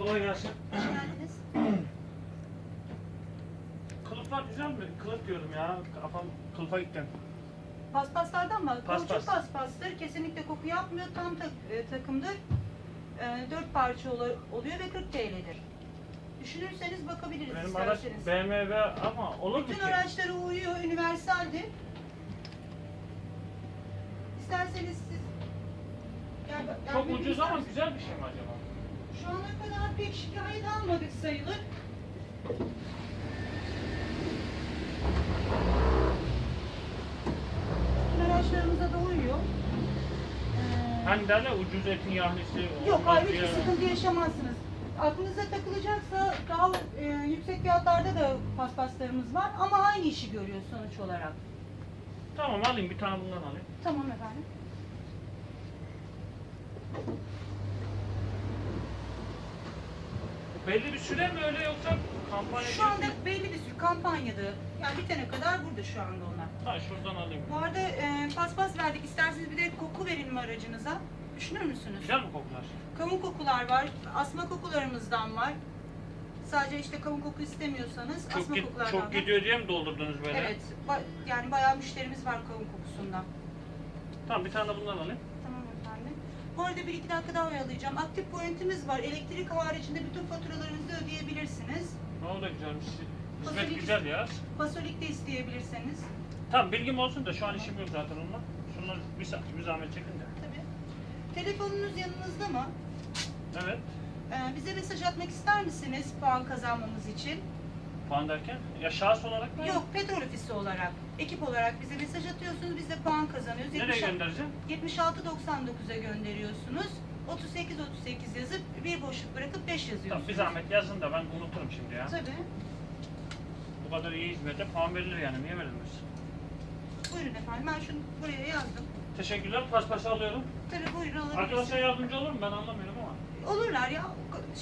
Kolay gelsin. Hoş geldiniz. Kılıflar güzel mi? Kılıf diyorum ya. Kafam kılıfa gittim. Paspaslardan mı? Paspas. Kauçuk paspastır. Kesinlikle koku yapmıyor. Tam tak, e, takımdır. E, 4 parça ol- oluyor ve 40 TL'dir. Düşünürseniz bakabiliriz Benim araç isterseniz. BMW ama olur mu Bütün ki? araçlara uyuyor, universaldir. İsterseniz siz... Gel gel Çok bir ucuz ama güzel bir şey mi acaba? Şu ana kadar pek şikayet almadık sayılır. Araçlarımıza da uyuyor. Ee, Hani derler ucuz etin yahnisi Yok olmaz hayır diye. hiçbir sıkıntı yaşamazsınız. Aklınıza takılacaksa daha e, yüksek fiyatlarda da paspaslarımız var ama aynı işi görüyor sonuç olarak. Tamam alayım bir tane bundan alayım. Tamam efendim. Belli bir süre mi öyle yoksa kampanya Şu anda belli bir sürü kampanyada, yani bitene kadar burada şu anda onlar. Ha şuradan alayım. Bu arada e, paspas verdik. İsterseniz bir de koku verelim mi aracınıza? Düşünür müsünüz? Güzel mi kokular? Kavun kokular var. Asma kokularımızdan var. Sadece işte kavun koku istemiyorsanız Çok, asma git- kokulardan çok var. gidiyor diye mi doldurdunuz böyle? Evet. ba- yani bayağı müşterimiz var kavun kokusundan. Tamam bir tane de bundan alayım. Bu arada bir iki dakika daha oyalayacağım. Aktif pointimiz var. Elektrik haricinde bütün faturalarınızı ödeyebilirsiniz. Ne oldu güzelmiş. Hizmet Fasulye- güzel ya. Fasolik de isteyebilirseniz. Tamam bilgim olsun da şu an işim yok zaten onunla. Şunları bir, sa- bir zahmet çekin de. Tabii. Telefonunuz yanınızda mı? Evet. Ee, bize mesaj atmak ister misiniz puan kazanmamız için? Puan derken? Ya şahıs olarak mı? Yok, petrol ofisi olarak, ekip olarak bize mesaj atıyorsunuz, biz de puan kazanıyoruz. Nereye 76 göndereceğim? 76.99'a gönderiyorsunuz. 38-38 yazıp bir boşluk bırakıp 5 yazıyorsunuz. Tamam bir zahmet yazın da ben unuturum şimdi ya. Tabii. Bu kadar iyi hizmete puan verilir yani. Niye verilmez? Buyurun efendim, ben şunu buraya yazdım. Teşekkürler. Paspası alıyorum. Tabii buyurun alabilirsiniz. Arkadaşlar yardımcı olur mu? Ben anlamıyorum ama. Olurlar ya,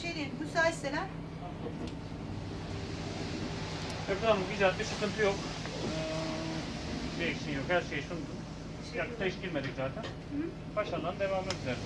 şey değil, müsaitseler. Ebru Güzel bir sıkıntı yok. Ee, bir eksiği yok. Her şeyi sundum. Ya teşkil girmedik zaten. Hı? Başarılan devam edeceğiz.